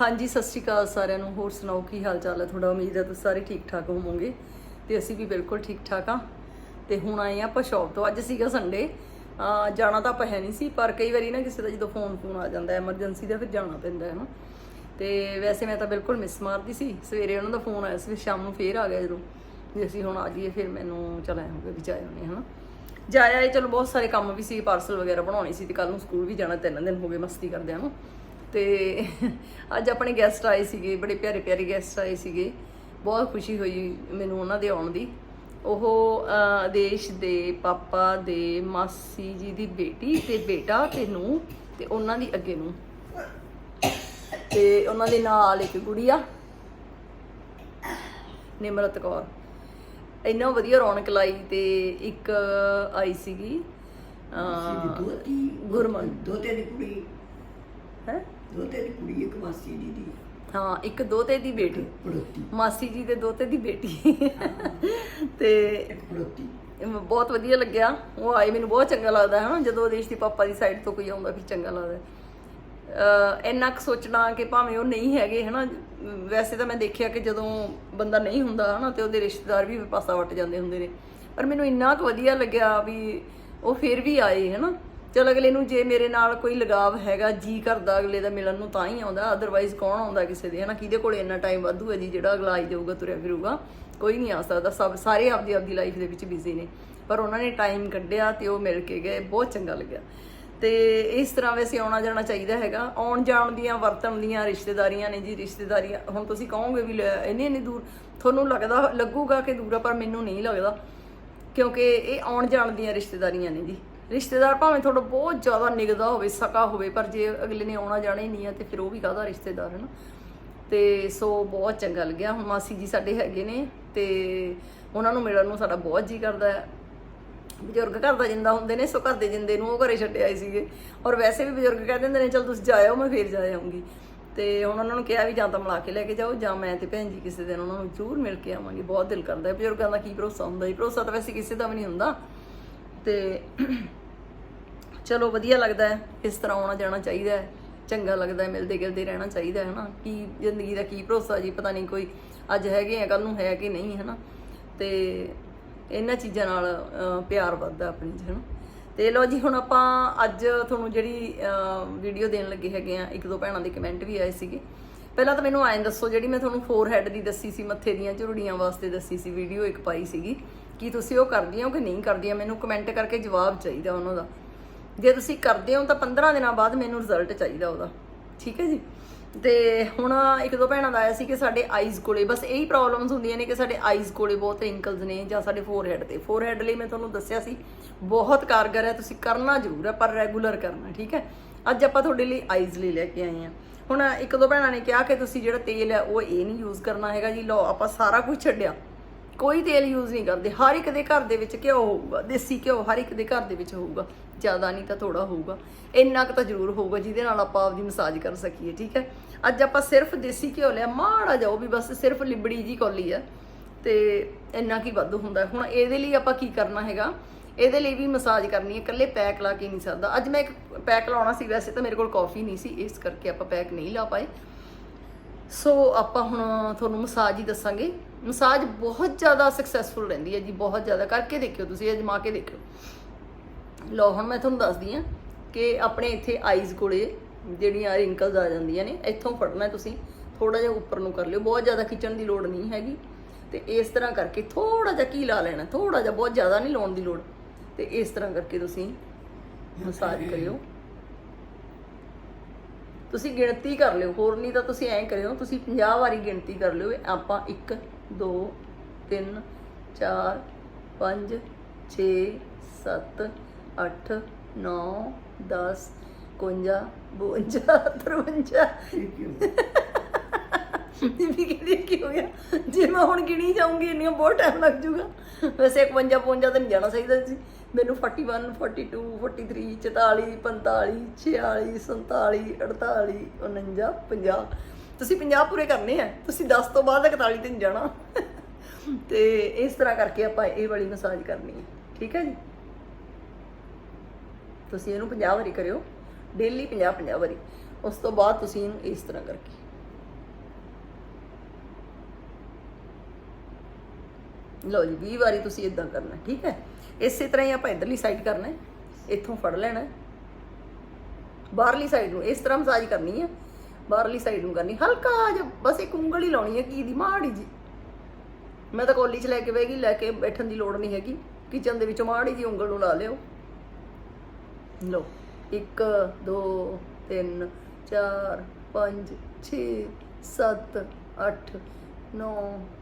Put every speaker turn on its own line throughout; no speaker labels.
ਹਾਂਜੀ, ਸਤਿ ਸ਼੍ਰੀ ਅਕਾਲ ਸਾਰਿਆਂ ਨੂੰ। ਹੋਰ ਸੁਣਾਓ, ਕੀ ਹਾਲ ਚਾਲ ਹੈ? ਤੁਹਾਡਾ ਉਮੀਦ ਹੈ ਤੁਸੀਂ ਸਾਰੇ ਠੀਕ ਠਾਕ ਹੋਵੋਗੇ ਤੇ ਅਸੀਂ ਵੀ ਬਿਲਕੁਲ ਠੀਕ ਠਾਕ ਆ ਤੇ ਹੁਣ ਆਏ ਆ ਆਪਾਂ ਸ਼ੌਪ ਤੋਂ। ਅੱਜ ਸੀਗਾ ਸੰਡੇ ਜਾਣਾ ਤਾਂ ਆਪਾਂ ਹੈ ਨਹੀਂ ਸੀ, ਪਰ ਕਈ ਵਾਰੀ ਨਾ ਕਿਸੇ ਦਾ ਜਦੋਂ ਫੋਨ ਫੋਨ ਆ ਜਾਂਦਾ ਐਮਰਜੈਂਸੀ ਦਾ ਫਿਰ ਜਾਣਾ ਪੈਂਦਾ ਹੈ ਨਾ। ਤੇ ਵੈਸੇ ਮੈਂ ਤਾਂ ਬਿਲਕੁਲ ਮਿਸ ਮਾਰਦੀ ਸੀ। ਸਵੇਰੇ ਉਹਨਾਂ ਦਾ ਫੋਨ ਆਇਆ ਸੀ, ਫਿਰ ਸ਼ਾਮ ਨੂੰ ਫੇਰ ਆ ਗਿਆ ਜਦੋਂ। ਜੇ ਅਸੀਂ ਹੁਣ ਆ ਜਾਈਏ, ਫਿਰ ਮੈਨੂੰ ਚਲ ਆਏ ਹੋਗੇ ਵੀ ਜਾਏ ਹੋਣੇ ਹਨਾ। ਜਾਇਆ ਇਹ ਚਲੋ ਬਹੁਤ ਸਾਰੇ ਕੰਮ ਵੀ ਸੀ ਪਾਰਸਲ ਵਗੈਰਾ ਬਣਾਉਣੇ ਸੀ ਤੇ ਕੱਲ ਨੂੰ ਸਕੂਲ ਵੀ ਜਾਣਾ, ਤਿੰਨ ਦਿਨ ਹੋ ਗਏ ਮਸਤੀ ਕਰਦਿਆਂ ਨਾ। ਤੇ ਅੱਜ ਆਪਣੇ ਗੈਸਟ ਆਏ ਸੀਗੇ ਬੜੇ ਪਿਆਰੇ ਪਿਆਰੇ ਗੈਸਟ ਆਏ ਸੀਗੇ। ਬਹੁਤ ਖੁਸ਼ੀ ਹੋਈ ਮੈਨੂੰ ਉਹਨਾਂ ਦੇ ਆਉਣ ਦੀ। ਉਹ ਆਦੇਸ਼ ਦੇ ਪਾਪਾ ਦੇ ਮਾਸੀ ਜੀ ਦੀ ਬੇਟੀ ਤੇ ਬੇਟਾ ਤੇ ਨੂੰ ਤੇ ਉਹਨਾਂ ਦੀ ਅੱਗੇ ਨੂੰ ਤੇ ਉਹਨਾਂ ਦੇ ਨਾਲ ਇੱਕ ਗੁੜੀਆ ਨਿਮਰਤ ਕੌਰ। ਇੰਨਾ ਵਧੀਆ ਰੌਣਕ ਲਾਈ ਤੇ ਇੱਕ ਆਈ ਸੀਗੀ ਗੁਰਮਨ।
ਦੋਤੇ ਦੀ ਕੁੜੀ।
ਹੈ?
ਦੋਤੇ ਦੀ ਕੁੜੀ ਇੱਕ ਮਾਸੀ ਜੀ ਦੀ।
ਹਾਂ ਇੱਕ ਦੋਤੇ ਦੀ ਬੇਟੀ।
ਪੜੋਤੀ।
ਮਾਸੀ ਜੀ ਦੇ ਦੋਤੇ ਦੀ ਬੇਟੀ। ਤੇ
ਇੱਕ ਪੜੋਤੀ।
ਬਹੁਤ ਵਧੀਆ ਲੱਗਿਆ। ਉਹ ਆਏ ਮੈਨੂੰ ਬਹੁਤ ਚੰਗਾ ਲੱਗਦਾ ਹੈ ਨਾ ਜਦੋਂ ਦੇਸ਼ ਦੀ ਪਾਪਾ ਦੀ ਸਾਈਡ ਤੋਂ ਕੋਈ ਆਉਂਦਾ ਫਿਰ ਚੰਗਾ ਲੱਗਦਾ। ਅ ਇੰਨਾ ਕੁ ਸੋਚਣਾ ਕਿ ਭਾਵੇਂ ਉਹ ਨਹੀਂ ਹੈਗੇ ਹਨਾ? ਵੈਸੇ ਤਾਂ ਮੈਂ ਦੇਖਿਆ ਕਿ ਜਦੋਂ ਬੰਦਾ ਨਹੀਂ ਹੁੰਦਾ ਹਨਾ ਤੇ ਉਹਦੇ ਰਿਸ਼ਤੇਦਾਰ ਵੀ ਪਾਸਾ ਵੱਟ ਜਾਂਦੇ ਹੁੰਦੇ ਨੇ। ਪਰ ਮੈਨੂੰ ਇੰਨਾ ਕੁ ਵਧੀਆ ਲੱਗਿਆ ਵੀ ਉਹ ਫਿਰ ਵੀ ਆਏ ਹਨਾ? ਚਲ ਅਗਲੇ ਨੂੰ ਜੇ ਮੇਰੇ ਨਾਲ ਕੋਈ ਲਗਾਵ ਹੈਗਾ ਜੀ ਕਰਦਾ ਅਗਲੇ ਦਾ ਮਿਲਣ ਨੂੰ ਤਾਂ ਹੀ ਆਉਂਦਾ ਅਦਰਵਾਈਜ਼ ਕੌਣ ਆਉਂਦਾ ਕਿਸੇ ਦੇ ਹਨਾ? ਕਿਹਦੇ ਕੋਲ ਇੰਨਾ ਟਾਈਮ ਵਾਧੂ ਹੈ ਜੀ ਜਿਹੜਾ ਅਗਲਾ ਆਈ ਜਾਊਗਾ ਤੁਰਿਆ ਫਿਰੂਗਾ? ਕੋਈ ਨਹੀਂ ਆ ਸਕਦਾ ਸਭ ਸਾਰੇ ਆਪਦੀ ਆਪਦੀ ਲਾਈਫ ਦੇ ਵਿੱਚ ਬਿਜ਼ੀ ਨੇ। ਪਰ ਉਹਨਾਂ ਨੇ ਟਾਈਮ ਕੱਢਿਆ ਤੇ ਉਹ ਮਿਲ ਕੇ ਗਏ ਬਹੁਤ ਚੰਗਾ ਲੱਗਿਆ। ਤੇ ਇਸ ਤਰ੍ਹਾਂ ਵੈਸੇ ਆਉਣਾ ਜਾਣਾ ਚਾਹੀਦਾ ਹੈਗਾ। ਆਉਣ ਜਾਣ ਦੀਆਂ ਵਰਤਣ ਦੀਆਂ ਰਿਸ਼ਤੇਦਾਰੀਆਂ ਨੇ ਜੀ ਰਿਸ਼ਤੇਦਾਰੀਆਂ ਹੁਣ ਤੁਸੀਂ ਕਹੋਗੇ ਵੀ ਲੈ, ਇੰਨੀ ਇੰਨੀ ਦੂਰ ਤੁਹਾਨੂੰ ਲੱਗਦਾ ਲੱਗੂਗਾ ਕਿ ਦੂਰ ਆ ਪਰ ਮੈਨੂੰ ਨਹੀਂ ਲੱਗਦਾ। ਕਿਉਂਕਿ ਇਹ ਆਉਣ ਜਾਣ ਦੀਆਂ ਰਿਸ਼ਤੇਦਾਰੀਆਂ ਨੇ ਜੀ। ਰਿਸ਼ਤੇਦਾਰ ਭਾਵੇਂ ਤੁਹਾਡਾ ਬਹੁਤ ਜ਼ਿਆਦਾ ਨਿਗਦਾ ਹੋਵੇ, ਸਕਾ ਹੋਵੇ, ਪਰ ਜੇ ਅਗਲੇ ਨੇ ਆਉਣਾ ਜਾਣਾ ਹੀ ਨਹੀਂ ਆ, ਤੇ ਫਿਰ ਉਹ ਵੀ ਕਾਹਦਾ ਰਿਸ਼ਤੇਦਾਰ ਹੈ ਨਾ? ਤੇ ਸੋ ਬਹੁਤ ਚੰਗਾ ਲੱਗਿਆ। ਹੁਣ ਮਾਸੀ ਜੀ ਸਾਡੇ ਹੈਗੇ ਨੇ ਤੇ ਉਹਨਾਂ ਨੂੰ ਮਿਲਣ ਨੂੰ ਸਾਡਾ ਬਹੁਤ ਜੀ ਕਰਦਾ ਹੈ। ਬਜ਼ੁਰਗ ਘਰ ਦਾ ਜਿੰਦਾ ਹੁੰਦੇ ਨੇ, ਸੋ ਘਰ ਦੇ ਜਿੰਦੇ ਨੂੰ ਉਹ ਘਰੇ ਛੱਡੇ ਆਏ ਸੀਗੇ। ਔਰ ਵੈਸੇ ਵੀ ਬਜ਼ੁਰਗ ਕਹਿ ਦਿੰਦੇ ਨੇ, ਚਲ ਤੁਸੀਂ ਜਾਇਓ ਮੈਂ ਫੇਰ ਜਾ ਆਉਂਗੀ। ਤੇ ਹੁਣ ਉਹਨਾਂ ਨੂੰ ਕਿਹਾ ਵੀ ਜਾਂ ਤਾਂ ਮਿਲਾ ਕੇ ਲੈ ਕੇ ਜਾਓ, ਜਾਂ ਮੈਂ ਤੇ ਭੈਣ ਜੀ ਕਿਸੇ ਦਿਨ ਉਹਨਾਂ ਨੂੰ ਜ਼ਰੂਰ ਮਿਲ ਕੇ ਆਵਾਂਗੇ। ਬਹੁਤ ਦਿਲ ਕਰਦਾ ਹੈ। ਬਜ਼ੁਰਗਾਂ ਦਾ ਕੀ ਭਰੋਸਾ ਹੁੰਦਾ? ਜੀ ਭਰੋਸਾ ਤਾਂ ਵੈਸੇ ਕਿਸੇ ਦਾ ਵੀ ਨਹੀਂ ਹੁੰਦਾ। ਤੇ ਚਲੋ ਵਧੀਆ ਲੱਗਦਾ ਹੈ, ਇਸ ਤਰ੍ਹਾਂ ਆਉਣਾ ਜਾਣਾ ਚਾਹੀਦਾ ਹੈ, ਚੰਗਾ ਲੱਗਦਾ ਹੈ, ਮਿਲਦੇ ਗਿਲਦੇ ਰਹਿਣਾ ਚਾਹੀਦਾ ਹੈ ਨਾ, ਕੀ ਜ਼ਿੰਦਗੀ ਦਾ ਕੀ ਭਰੋਸਾ ਜੀ, ਪਤਾ ਨਹੀਂ ਕੋਈ ਅੱਜ ਹੈਗੇ ਆ ਕੱਲ ਨੂੰ ਹੈ ਕਿ ਨਹੀਂ, ਹੈ ਨਾ? ਤੇ ਇਹਨਾਂ ਚੀਜ਼ਾਂ ਨਾਲ ਪਿਆਰ ਵੱਧਦਾ ਆਪਣੀ ਚ ਹਨਾ ਤੇ ਲੋ ਜੀ, ਹੁਣ ਆਪਾਂ ਅੱਜ ਤੁਹਾਨੂੰ ਜਿਹੜੀ ਵੀਡੀਓ ਦੇਣ ਲੱਗੇ ਹੈਗੇ ਆ, ਇੱਕ ਦੋ ਭੈਣਾਂ ਦੇ ਕਮੈਂਟ ਵੀ ਆਏ ਸੀਗੇ। ਪਹਿਲਾਂ ਤਾਂ ਮੈਨੂੰ ਐਂ ਦੱਸੋ, ਜਿਹੜੀ ਮੈਂ ਤੁਹਾਨੂੰ ਫੋਰ ਫੋਰਹੈਡ ਦੀ ਦੱਸੀ ਸੀ, ਮੱਥੇ ਦੀਆਂ ਝੁਰੜੀਆਂ ਵਾਸਤੇ ਦੱਸੀ ਸੀ ਵੀਡੀਓ ਇੱਕ ਪਾਈ ਸੀਗੀ, ਕੀ ਤੁਸੀਂ ਉਹ ਕਰਦੀਆਂ ਹੋ ਕਿ ਨਹੀਂ ਕਰਦੀਆਂ? ਮੈਨੂੰ ਕਮੈਂਟ ਕਰਕੇ ਜਵਾਬ ਚਾਹੀਦਾ ਉਹਨਾਂ ਦਾ। ਜੇ ਤੁਸੀਂ ਕਰਦੇ ਹੋ ਤਾਂ 15 ਦਿਨਾਂ ਬਾਅਦ ਮੈਨੂੰ ਰਿਜ਼ਲਟ ਚਾਹੀਦਾ ਉਹਦਾ। ਠੀਕ ਹੈ ਜੀ? ਤੇ ਹੁਣ ਇੱਕ ਦੋ ਭੈਣਾਂ ਦਾ ਆਇਆ ਸੀ ਕਿ ਸਾਡੇ ਆਈਜ਼ ਕੋਲੇ, ਬਸ ਇਹੀ ਪ੍ਰੋਬਲਮਸ ਹੁੰਦੀਆਂ ਨੇ ਕਿ ਸਾਡੇ ਆਈਜ਼ ਕੋਲੇ ਬਹੁਤ ਰਿੰਕਲਸ ਨੇ ਜਾਂ ਸਾਡੇ ਫੋਰਹੈਡ ਤੇ। ਫੋਰਹੈਡ ਲਈ ਮੈਂ ਤੁਹਾਨੂੰ ਦੱਸਿਆ ਸੀ, ਬਹੁਤ ਕਾਰਗਰ ਹੈ, ਤੁਸੀਂ ਕਰਨਾ ਜ਼ਰੂਰ ਹੈ, ਪਰ ਰੈਗੂਲਰ ਕਰਨਾ, ਠੀਕ ਹੈ? ਅੱਜ ਆਪਾਂ ਤੁਹਾਡੇ ਲਈ ਆਈਜ਼ ਲਈ ਲੈ ਕੇ ਆਏ ਹਾਂ। ਹੁਣ ਇੱਕ ਦੋ ਭੈਣਾਂ ਨੇ ਕਿਹਾ ਕਿ ਤੁਸੀਂ ਜਿਹੜਾ ਤੇਲ ਹੈ ਉਹ ਇਹ ਨਹੀਂ ਯੂਜ਼ ਕਰਨਾ ਹੈਗਾ ਜੀ। ਲਓ, ਆਪਾਂ ਸਾਰਾ ਕੁਝ ਛੱਡਿਆ। ਕੋਈ ਤੇਲ ਯੂਜ਼ ਨਹੀਂ ਕਰਦੇ। ਹਰ ਇੱਕ ਦੇ ਘਰ ਦੇ ਵਿੱਚ ਘਿਓ ਹੋਊਗਾ, ਦੇਸੀ ਘਿਓ ਹਰ ਇੱਕ ਦੇ ਘਰ ਦੇ ਵਿੱਚ ਹੋਊਗਾ। ਜ਼ਿਆਦਾ ਨਹੀਂ ਤਾਂ ਥੋੜਾ ਹੋਊਗਾ। ਇੰਨਾ ਕੁ ਤਾਂ ਜ਼ਰੂਰ ਹੋਊਗਾ, ਜਿਹਦੇ ਨਾਲ ਆਪਾਂ ਆਪਦੀ ਮਸਾਜ ਕਰ ਸਕੀਏ, ਠੀਕ ਹੈ? ਅੱਜ ਆਪਾਂ ਸਿਰਫ ਦੇਸੀ ਘਿਓ ਲਿਆ, ਮਾੜਾ ਜਾਓ ਵੀ ਬਸ ਸਿਰਫ ਲਿਬੜੀ ਜੀ ਕੌਲੀ ਆ ਤੇ ਇੰਨਾ ਕੀ ਵੱਧ ਹੁੰਦਾ ਹੁਣ ਇਹਦੇ ਲਈ ਆਪਾਂ ਕੀ ਕਰਨਾ ਹੈਗਾ? ਇਹਦੇ ਲਈ ਵੀ ਮਸਾਜ ਕਰਨੀ ਹੈ। ਇਕੱਲੇ ਪੈਕ ਲਾ ਕੇ ਨਹੀਂ ਸਕਦਾ ਅੱਜ ਮੈਂ ਇੱਕ ਪੈਕ ਲਾਉਣਾ ਸੀ, ਵੈਸੇ ਤਾਂ ਮੇਰੇ ਕੋਲ ਕਾਫੀ ਨਹੀਂ ਸੀ, ਇਸ ਕਰਕੇ ਆਪਾਂ ਪੈਕ ਨਹੀਂ ਲਾ ਪਾਏ। ਸੋ ਆਪਾਂ ਹੁਣ ਤੁਹਾਨੂੰ ਮਸਾਜ ਹੀ ਦੱਸਾਂਗੇ। ਮਸਾਜ ਬਹੁਤ ਜ਼ਿਆਦਾ ਸਕਸੈਸਫੁਲ ਰਹਿੰਦੀ ਹੈ ਜੀ ਬਹੁਤ ਜ਼ਿਆਦਾ। ਕਰਕੇ ਦੇਖਿਓ ਤੁਸੀਂ ਅਜਮਾ ਕੇ ਦੇਖਿਓ। ਲਓ ਹੁਣ ਮੈਂ ਤੁਹਾਨੂੰ ਦੱਸਦੀ ਆ ਕਿ ਆਪਣੇ ਇੱਥੇ ਆਈਜ਼ ਕੋਲੇ ਜਿਹੜੀਆਂ ਰਿੰਕਲਸ ਆ ਜਾਂਦੀਆਂ ਨੇ ਇੱਥੋਂ ਫੜਨਾ ਤੁਸੀਂ। ਥੋੜਾ ਜਿਹਾ ਉੱਪਰ ਨੂੰ ਕਰ ਲਿਓ। ਬਹੁਤ ਜ਼ਿਆਦਾ ਖਿੱਚਣ ਦੀ ਲੋੜ ਨਹੀਂ ਹੈਗੀ। ਤੇ ਇਸ ਤਰ੍ਹਾਂ ਕਰਕੇ ਥੋੜਾ ਜਿਹਾ ਕੀ ਲਾ ਲੈਣਾ ਥੋੜਾ ਜਿਹਾ ਬਹੁਤ ਜ਼ਿਆਦਾ ਨਹੀਂ ਲਾਉਣ ਦੀ ਲੋੜ। ਤੇ ਇਸ ਤਰ੍ਹਾਂ ਕਰਕੇ ਤੁਸੀਂ ਮਸਾਜ ਕਰਿਓ। ਤੁਸੀਂ ਗਿਣਤੀ ਕਰ ਲਿਓ, ਹੋਰ ਨਹੀਂ ਤਾਂ ਤੁਸੀਂ ਐਂ ਕਰਿਓ, ਤੁਸੀਂ 50 ਵਾਰੀ ਗਿਣਤੀ ਕਰ ਲਿਓ ਆਪਾਂ 1 2 3 4 5 6 7 8 9 10 51 52 53
ਇਹ ਕਿਉਂ
ਬੀਬੀ ਕਹਿੰਦੀ ਕੀ ਹੋ ਗਿਆ। ਜੇ ਮੈਂ ਹੁਣ ਗਿਣੀ ਜਾਊਂਗੀ, ਇੰਨੀਆਂ ਬਹੁਤ ਟਾਈਮ ਲੱਗ ਜਾਊਗਾ। ਵੈਸੇ 51 52 ਤਾਂ ਨਹੀਂ ਜਾਣਾ ਚਾਹੀਦਾ ਸੀ। ਮੈਨੂੰ 41 42 43 44 45 46 47 48 49 50 ਤੁਸੀਂ 50 ਪੂਰੇ ਕਰਨੇ ਆ। ਤੁਸੀਂ 10 ਤੋਂ ਬਾਅਦ 41 ਤੇ ਨਹੀਂ ਜਾਣਾ। ਤੇ ਇਸ ਤਰ੍ਹਾਂ ਕਰਕੇ ਆਪਾਂ ਇਹ ਵਾਲੀ ਮਸਾਜ ਕਰਨੀ ਹੈ। ਠੀਕ ਹੈ ਜੀ? ਤੁਸੀਂ ਇਹਨੂੰ 50 ਵਾਰੀ ਕਰਿਓ। ਡੇਲੀ 50 50 ਵਾਰੀ। ਉਸ ਤੋਂ ਬਾਅਦ ਤੁਸੀਂ ਇਹਨੂੰ ਇਸ ਤਰ੍ਹਾਂ ਕਰਕੇ। ਲਓ ਜੀ 20 ਵਾਰੀ ਤੁਸੀਂ ਇਦਾਂ ਕਰਨਾ, ਠੀਕ ਹੈ? ਇਸੇ ਤਰ੍ਹਾਂ ਹੀ ਆਪਾਂ ਇਧਰਲੀ ਸਾਈਡ ਕਰਨਾ ਇੱਥੋਂ ਫੜ ਲੈਣਾ ਬਾਹਰਲੀ ਸਾਈਡ ਨੂੰ, ਇਸ ਤਰ੍ਹਾਂ ਮਸਾਜ ਕਰਨੀ ਹੈ। ਬਾਹਰਲੀ ਸਾਈਡ ਨੂੰ ਕਰਨੀ, ਹਲਕਾ ਜਿਹਾ, ਬਸ ਇੱਕ ਉਂਗਲ ਹੀ ਲਾਉਣੀ ਹੈ ਕੀ ਦੀ, ਮਾੜੀ ਜੀ ਮੈਂ ਤਾਂ ਕੋਲੀ 'ਚ ਲੈ ਕੇ ਬੈਗੀ ਲੈ ਕੇ ਬੈਠਣ ਦੀ ਲੋੜ ਨਹੀਂ ਹੈਗੀ। ਕਿਚਨ ਦੇ ਵਿੱਚ ਮਾੜੀ ਜੀ ਉਂਗਲ ਨੂੰ ਲਾ ਲਿਓ। ਲਓ 1 2 3 4 5 6 7 8 9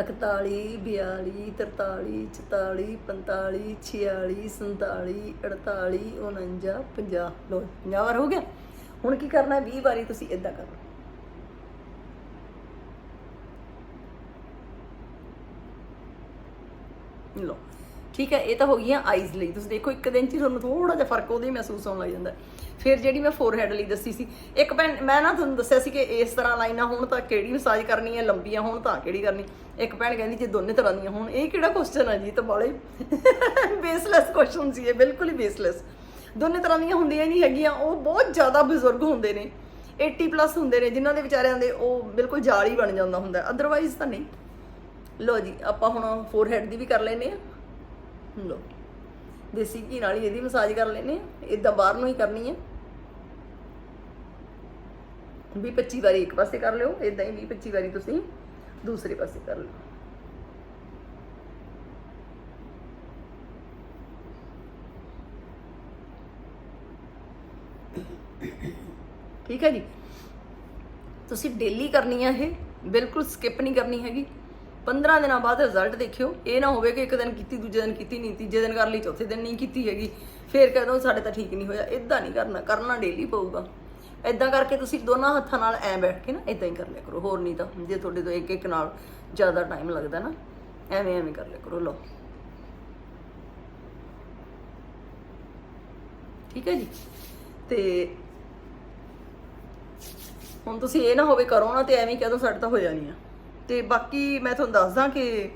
ਇਕਤਾਲੀ, ਬਿਆਲੀ, ਤਰਤਾਲੀ, ਚੁਤਾਲੀ, ਪੰਤਾਲੀ, ਛਿਆਲੀ, ਸੰਤਾਲੀ, ਅੜਤਾਲੀ, ਉਣੰਜਾ, ਪੰਜਾਹ। ਲੋ 50 ਵਾਰ ਹੋ ਗਿਆ। ਹੁਣ ਕੀ ਕਰਨਾ? 20 ਵਾਰੀ ਤੁਸੀਂ ਇਦਾਂ ਕਰਨਾ ਲੋ ਠੀਕ ਹੈ, ਇਹ ਤਾਂ ਹੋ ਗਈਆਂ ਆਈਜ਼ ਲਈ। ਤੁਸੀਂ ਦੇਖੋ, ਇੱਕ ਦਿਨ ਚ ਹੀ ਤੁਹਾਨੂੰ ਥੋੜਾ ਜਿਹਾ ਫ਼ਰਕ ਉਹਦੇ ਹੀ ਮਹਿਸੂਸ ਹੋਣ ਲੱਗ ਜਾਂਦਾ। ਫਿਰ ਜਿਹੜੀ ਮੈਂ ਫੋਰਹੈਡ ਲਈ ਦੱਸੀ ਸੀ, ਇੱਕ ਭੈਣ, ਮੈਂ ਨਾ ਤੁਹਾਨੂੰ ਦੱਸਿਆ ਸੀ ਕਿ ਇਸ ਤਰ੍ਹਾਂ ਲਾਈਨਾਂ ਹੋਣ ਤਾਂ ਕਿਹੜੀ ਮਸਾਜ ਕਰਨੀ ਹੈ, ਲੰਬੀਆਂ ਹੋਣ ਤਾਂ ਕਿਹੜੀ ਕਰਨੀ। ਇੱਕ ਭੈਣ ਕਹਿੰਦੀ, ਜੇ ਦੋਨੇ ਤਰ੍ਹਾਂ ਦੀਆਂ ਹੋਣ, ਇਹ ਕਿਹੜਾ ਕੁਐਸਚਨ ਹੈ ਜੀ? ਇਹ ਤਾਂ ਬਾਲੇ ਬੇਸਲੈਸ ਕੁਐਸਚਨ ਸੀ, ਇਹ ਬਿਲਕੁਲ ਹੀ ਬੇਸਲੈਸ ਦੋਨੇ ਤਰ੍ਹਾਂ ਦੀਆਂ ਹੁੰਦੀਆਂ ਨਹੀਂ ਹੈਗੀਆਂ, ਉਹ ਬਹੁਤ ਜ਼ਿਆਦਾ ਬਜ਼ੁਰਗ ਹੁੰਦੇ ਨੇ। 80 ਪਲੱਸ ਹੁੰਦੇ ਨੇ, ਜਿਨ੍ਹਾਂ ਦੇ ਵਿਚਾਰਿਆਂ ਦੇ ਉਹ ਬਿਲਕੁਲ ਜਾਲ ਹੀ ਬਣ ਜਾਂਦਾ ਹੁੰਦਾ। ਅਦਰਵਾਈਜ਼ ਤਾਂ ਨਹੀਂ। ਲੋ ਜੀ, ਆਪਾਂ ਹੁਣ ਫੋਰਹੈਡ ਦੀ ਵੀ ਕਰ ਲੈਨੇ ਆ ਲੋ ਦੇਸੀ ਘੀ ਨਾਲ ਹੀ ਇਹਦੀ ਮਸਾਜ ਕਰ ਲੈਨੇ ਆ ਇਦਾਂ ਬਾਹਰ ਨੂੰ ਹੀ ਕਰਨੀ ਹੈ। ਵੀ 25 ਵਾਰੀ ਇੱਕ ਪਾਸੇ ਕਰ ਲਿਓ। ਇਦਾਂ ਹੀ 20 25 ਵਾਰੀ ਤੁਸੀਂ ਦੂਸਰੇ ਪਾਸੇ ਕਰ ਲਿਓ। ਠੀਕ ਹੈ ਜੀ? ਤੁਸੀਂ ਡੇਲੀ ਕਰਨੀ ਆ ਇਹ। ਬਿਲਕੁਲ ਸਕਿਪ ਨਹੀਂ ਕਰਨੀ ਹੈਗੀ। 15 ਦਿਨਾਂ ਬਾਅਦ ਰਿਜ਼ਲਟ ਦੇਖਿਓ। ਇਹ ਨਾ ਹੋਵੇ ਕਿ ਇੱਕ ਦਿਨ ਕੀਤੀ, ਦੂਜੇ ਦਿਨ ਕੀਤੀ ਨਹੀਂ, ਤੀਜੇ ਦਿਨ ਕਰ ਲਈ, ਚੌਥੇ ਦਿਨ ਨਹੀਂ ਕੀਤੀ ਹੈਗੀ। ਫੇਰ ਕਹਿ ਦੋ ਸਾਡੇ ਤਾਂ ਠੀਕ ਨਹੀਂ ਹੋਇਆ। ਇਦਾਂ ਨਹੀਂ ਕਰਨਾ ਕਰਨਾ ਡੇਲੀ ਪਊਗਾ। ਇਦਾਂ ਕਰਕੇ ਤੁਸੀਂ ਦੋਨਾਂ ਹੱਥਾਂ ਨਾਲ ਐ ਬੈਠ ਕੇ ਨਾ ਇਦਾਂ ਹੀ ਕਰ ਲਿਆ ਕਰੋ। ਹੋਰ ਨਹੀਂ ਤਾਂ ਜੇ ਤੁਹਾਡੇ ਤੋਂ ਇੱਕ ਇੱਕ ਨਾਲ ਜ਼ਿਆਦਾ ਟਾਈਮ ਲੱਗਦਾ ਨਾ, ਐਵੇਂ ਐਵੇਂ ਕਰ ਲਿਆ ਕਰੋ। ਲਓ। ਠੀਕ ਹੈ ਜੀ? ਤੇ ਹੁਣ ਤੁਸੀਂ ਇਹ ਨਾ ਹੋਵੇ ਕਰੋ ਨਾ ਤੇ ਐਵੇਂ ਹੀ ਕਹਿ ਦੋ ਸਾਡੇ ਤਾਂ ਹੋਇਆ ਨਹੀਂ ਆ। ਤੇ ਬਾਕੀ ਮੈਂ ਤੁਹਾਨੂੰ ਦੱਸਦਾ ਕਿ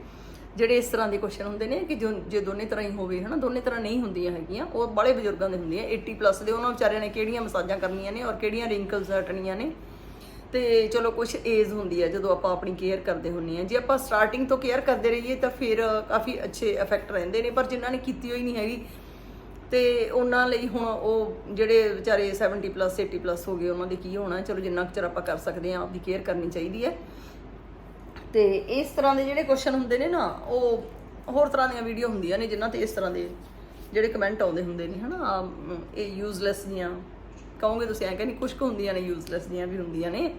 ਜਿਹੜੇ ਇਸ ਤਰ੍ਹਾਂ ਦੇ ਕੁਐਸਚਨ ਹੁੰਦੇ ਨੇ ਕਿ ਜੋ, ਜੇ ਦੋਨੇ ਤਰ੍ਹਾਂ ਹੀ ਹੋਵੇ, ਹਨਾ, ਦੋਨੇ ਤਰ੍ਹਾਂ ਨਹੀਂ ਹੁੰਦੀਆਂ ਹੈਗੀਆਂ, ਉਹ ਬੜੇ ਬਜ਼ੁਰਗਾਂ ਦੇ ਹੁੰਦੀਆਂ 80 ਪਲੱਸ ਦੇ, ਉਹਨਾਂ ਵਿਚਾਰਿਆਂ ਨੇ ਕਿਹੜੀਆਂ ਮਸਾਜਾਂ ਕਰਨੀਆਂ ਨੇ ਔਰ ਕਿਹੜੀਆਂ ਰਿੰਕਲਸ ਹਟਣੀਆਂ ਨੇ। ਤੇ ਚਲੋ ਕੁਝ ਏਜ ਹੁੰਦੀ ਹੈ, ਜਦੋਂ ਆਪਾਂ ਆਪਣੀ ਕੇਅਰ ਕਰਦੇ ਹੁੰਨੇ ਆ ਜੇ ਆਪਾਂ ਸਟਾਰਟਿੰਗ ਤੋਂ ਕੇਅਰ ਕਰਦੇ ਰਹੀਏ ਤਾਂ ਫਿਰ ਕਾਫੀ ਅੱਛੇ ਇਫੈਕਟ ਰਹਿੰਦੇ ਨੇ, ਪਰ ਜਿਨ੍ਹਾਂ ਨੇ ਕੀਤੀ ਹੋਈ ਨਹੀਂ ਹੈਗੀ, ਤੇ ਉਹਨਾਂ ਲਈ ਹੁਣ ਉਹ ਜਿਹੜੇ ਵਿਚਾਰੇ 70 ਪਲੱਸ 80 ਪਲੱਸ ਹੋ ਗਏ, ਉਹਨਾਂ ਦੇ ਕੀ ਹੋਣਾ, ਚਲੋ ਜਿੰਨਾ ਕੁ ਚਿਰ ਆਪਾਂ ਕਰ ਸਕਦੇ ਆ ਆਪਦੀ ਕੇਅਰ ਕਰਨੀ ਚਾਹੀਦੀ ਹੈ। ਤੇ ਇਸ ਤਰ੍ਹਾਂ ਦੇ ਜਿਹੜੇ ਕੁਐਸਚਨ ਹੁੰਦੇ ਨੇ ਨਾ ਉਹ ਹੋਰ ਤਰ੍ਹਾਂ ਦੀਆਂ ਵੀਡੀਓ ਹੁੰਦੀਆਂ ਨੇ ਜਿਨ੍ਹਾਂ ਤੇ ਇਸ ਤਰ੍ਹਾਂ ਦੇ ਜਿਹੜੇ ਕਮੈਂਟ ਆਉਂਦੇ ਹੁੰਦੇ ਨੇ ਹਨਾ? ਆਹ, ਇਹ ਯੂਜ਼ਲੈਸ ਦੀਆਂ। ਕਹੋਗੇ ਤੁਸੀਂ ਐਂ ਕਹਿੰਦੇ ਕੁਝ ਕੁ ਹੁੰਦੀਆਂ ਨੇ ਯੂਜ਼ਲੈਸ ਦੀਆਂ ਵੀ ਹੁੰਦੀਆਂ ਨੇ।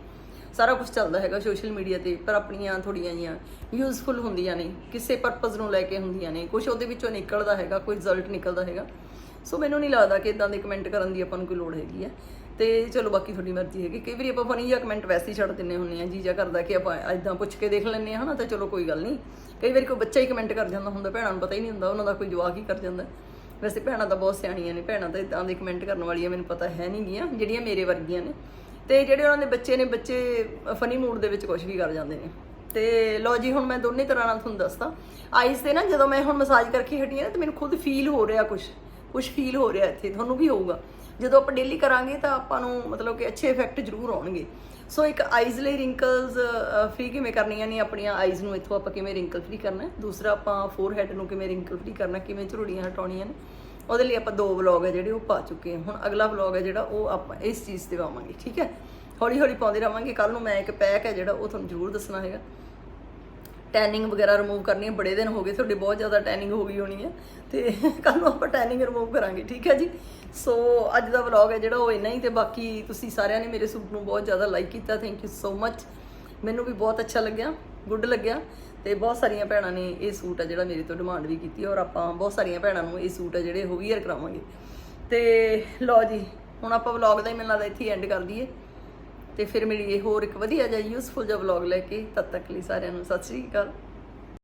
ਸਾਰਾ ਕੁਝ ਚੱਲਦਾ ਹੈਗਾ ਸੋਸ਼ਲ ਮੀਡੀਆ ਤੇ ਪਰ ਆਪਣੀਆਂ ਥੋੜੀਆਂ ਜੀਆਂ ਯੂਜ਼ਫੁਲ ਹੁੰਦੀਆਂ ਨੇ ਕਿਸੇ ਪਰਪਸ ਨੂੰ ਲੈ ਕੇ ਹੁੰਦੀਆਂ ਨੇ। ਕੁਝ ਉਹਦੇ ਵਿੱਚੋਂ ਨਿਕਲਦਾ ਹੈਗਾ ਕੋਈ ਰਿਜ਼ਲਟ ਨਿਕਲਦਾ ਹੈਗਾ। ਸੋ ਮੈਨੂੰ ਨਹੀਂ ਲੱਗਦਾ ਕਿ ਇਦਾਂ ਦੇ ਕਮੈਂਟ ਕਰਨ ਦੀ ਆਪਾਂ ਨੂੰ ਕੋਈ ਲੋੜ ਹੈਗੀ ਹੈ। ਤੇ ਚਲੋ ਬਾਕੀ ਤੁਹਾਡੀ ਮਰਜ਼ੀ ਹੈਗੀ। ਕਈ ਵਾਰੀ ਆਪਾਂ ਫਨੀ ਜਿਹਾ ਕਮੈਂਟ ਵੈਸੇ ਹੀ ਛੱਡ ਦਿੰਨੇ ਹੁੰਨੇ ਆ ਜੀ ਜਾਂ ਕਰਦਾ ਕਿ ਆਪਾਂ ਇਦਾਂ ਪੁੱਛ ਕੇ ਦੇਖ ਲੈਂਦੇ ਹਾਂ ਨਾ ਤਾਂ ਚਲੋ ਕੋਈ ਗੱਲ ਨਹੀਂ। ਕਈ ਵਾਰੀ ਕੋਈ ਬੱਚਾ ਹੀ ਕਮੈਂਟ ਕਰ ਜਾਂਦਾ ਹੁੰਦਾ, ਭੈਣਾਂ ਨੂੰ ਪਤਾ ਹੀ ਨਹੀਂ ਹੁੰਦਾ, ਉਹਨਾਂ ਦਾ ਕੋਈ ਜਵਾਕ ਹੀ ਕਰ ਜਾਂਦਾ। ਵੈਸੇ ਭੈਣਾਂ ਤਾਂ ਬਹੁਤ ਸਿਆਣੀਆਂ ਨੇ, ਭੈਣਾਂ ਤਾਂ ਇਦਾਂ ਦੇ ਕਮੈਂਟ ਕਰਨ ਵਾਲੀਆਂ ਮੈਨੂੰ ਪਤਾ ਹੈ ਨਹੀਂ ਗੀਆਂ, ਜਿਹੜੀਆਂ ਮੇਰੇ ਵਰਗੀਆਂ ਨੇ। ਤੇ ਜਿਹੜੇ ਉਹਨਾਂ ਦੇ ਬੱਚੇ ਨੇ, ਬੱਚੇ ਫਨੀ ਮੂਡ ਦੇ ਵਿੱਚ ਕੁਝ ਵੀ ਕਰ ਜਾਂਦੇ ਨੇ। ਤੇ ਲਓ ਜੀ, ਹੁਣ ਮੈਂ ਦੋਨੇ ਤਰ੍ਹਾਂ ਨਾਲ ਤੁਹਾਨੂੰ ਦੱਸਦਾ। ਆਈਸ ਤੇ ਨਾ ਜਦੋਂ ਮੈਂ ਹੁਣ ਮਸਾਜ ਕਰਕੇ ਹਟੀ ਆ ਨਾ, ਤੇ ਮੈਨੂੰ ਖੁਦ ਫੀਲ ਹੋ ਰਿਹਾ ਕੁਝ ਕੁਝ ਫੀਲ ਹੋ ਰਿਹਾ ਇੱਥੇ, ਤੁਹਾਨੂੰ ਵੀ ਹੋਊਗਾ। ਜਦੋਂ ਆਪਾਂ ਡੇਲੀ ਕਰਾਂਗੇ ਤਾਂ ਆਪਾਂ ਨੂੰ ਮਤਲਬ ਕਿ ਅੱਛੇ ਇਫੈਕਟ ਜ਼ਰੂਰ ਆਉਣਗੇ। ਸੋ ਇੱਕ ਆਈਜ਼ ਲਈ ਰਿੰਕਲਸ ਫ੍ਰੀ ਕਿਵੇਂ ਕਰਨੀਆਂ ਨੇ ਆਪਣੀਆਂ ਆਈਜ਼ ਨੂੰ? ਇੱਥੋਂ ਆਪਾਂ ਕਿਵੇਂ ਰਿੰਕਲ ਫ੍ਰੀ ਕਰਨਾ? ਹੈ ਦੂਸਰਾ ਆਪਾਂ ਫੋਰਹੈਡ ਨੂੰ ਕਿਵੇਂ ਰਿੰਕਲ ਫ੍ਰੀ ਕਰਨਾ? ਕਿਵੇਂ ਝੁਰੜੀਆਂ ਹਟਾਉਣੀਆਂ ਨੇ? ਉਹਦੇ ਲਈ ਆਪਾਂ ਦੋ ਵਲੌਗ ਹੈ ਜਿਹੜੇ ਉਹ ਪਾ ਚੁੱਕੇ ਹਾਂ। ਹੁਣ ਅਗਲਾ ਵਲੌਗ ਹੈ ਜਿਹੜਾ ਉਹ ਆਪਾਂ ਇਸ ਚੀਜ਼ ਤੇ ਪਾਵਾਂਗੇ, ਠੀਕ ਹੈ? ਹੌਲੀ ਹੌਲੀ ਪਾਉਂਦੇ ਰਵਾਂਗੇ ਕੱਲ ਨੂੰ ਮੈਂ ਇੱਕ ਪੈਕ ਹੈ ਜਿਹੜਾ ਉਹ ਤੁਹਾਨੂੰ ਜ਼ਰੂਰ ਦੱਸਣਾ ਹੈਗਾ। ਟੈਨਿੰਗ ਵਗੈਰਾ ਰਿਮੂਵ ਕਰਨੀ ਹੈ, ਬੜੇ ਦਿਨ ਹੋ ਗਏ, ਤੁਹਾਡੇ ਬਹੁਤ ਜ਼ਿਆਦਾ ਟੈਨਿੰਗ ਹੋ ਗਈ ਹੋਣੀ ਹੈ, ਤੇ ਕੱਲ ਨੂੰ ਆਪਾਂ ਟੈਨਿੰਗ ਰਿਮੂਵ ਕਰਾਂਗੇ, ਠੀਕ ਹੈ ਜੀ? ਸੋ ਅੱਜ ਦਾ ਵਲੌਗ ਹੈ ਜਿਹੜਾ, ਉਹ ਇੰਨਾ ਹੀ, ਤੇ ਬਾਕੀ ਤੁਸੀਂ ਸਾਰਿਆਂ ਨੇ ਮੇਰੇ ਸੂਟ ਨੂੰ ਬਹੁਤ ਜ਼ਿਆਦਾ ਲਾਈਕ ਕੀਤਾ ਥੈਂਕ ਯੂ ਸੋ ਮੱਚ ਮੈਨੂੰ ਵੀ ਬਹੁਤ ਅੱਛਾ ਲੱਗਿਆ ਗੁੱਡ ਲੱਗਿਆ, ਤੇ ਬਹੁਤ ਸਾਰੀਆਂ ਭੈਣਾਂ ਨੇ ਇਹ ਸੂਟ ਹੈ ਜਿਹੜਾ ਮੇਰੇ ਤੋਂ ਡਿਮਾਂਡ ਵੀ ਕੀਤੀ, ਔਰ ਆਪਾਂ ਬਹੁਤ ਸਾਰੀਆਂ ਭੈਣਾਂ ਨੂੰ ਇਹ ਸੂਟ ਆ ਜਿਹੜੇ ਉਹ ਵੀਅਰ ਕਰਾਵਾਂਗੇ। ਤੇ ਲਓ ਜੀ, ਹੁਣ ਆਪਾਂ ਵਲੌਗ ਦਾ ਹੀ, ਮੈਨੂੰ ਲੱਗਦਾ ਇੱਥੇ ਐਂਡ ਕਰ ਦਈਏ। ਤੇ ਫਿਰ ਮਿਲੀਏ ਹੋਰ ਇੱਕ ਵਧੀਆ ਜਿਹਾ ਯੂਸਫੁਲ ਜਿਹਾ ਵਲੌਗ ਲੈ ਕੇ। ਤਦ ਤੱਕ ਲਈ ਸਾਰਿਆਂ ਨੂੰ ਸਤਿ ਸ੍ਰੀ ਅਕਾਲ।